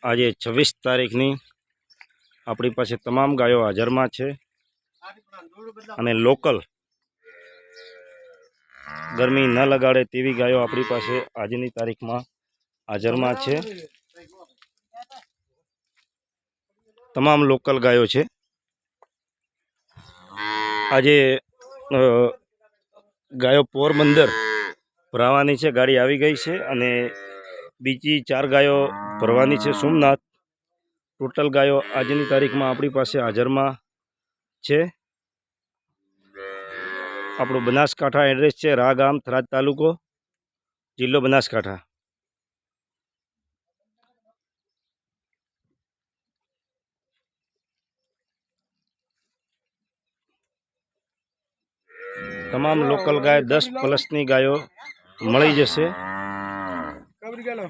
આજે છવ્વીસ તારીખની આપણી પાસે તમામ ગાયો હાજરમાં છે અને લોકલ ગરમી ન લગાડે તેવી ગાયો આપણી પાસે આજની તારીખમાં હાજરમાં છે. તમામ લોકલ ગાયો છે. આજે ગાયો પોરબંદર ભરાવાની છે. ગાડી આવી ગઈ છે અને બીજી ચાર ગાયો ભરવાની છે. સોમનાથ ટોટલ ગાયો આજની તારીખમાં આપણી પાસે હાજરમાં છે. આપણું બનાસકાંઠા એડ્રેસ છે રા ગામ થરાદ તાલુકો જિલ્લો બનાસકાંઠા. તમામ લોકલ ગાય દસ પ્લસની ગાયો મળી જશે. કબરી ગયેલો?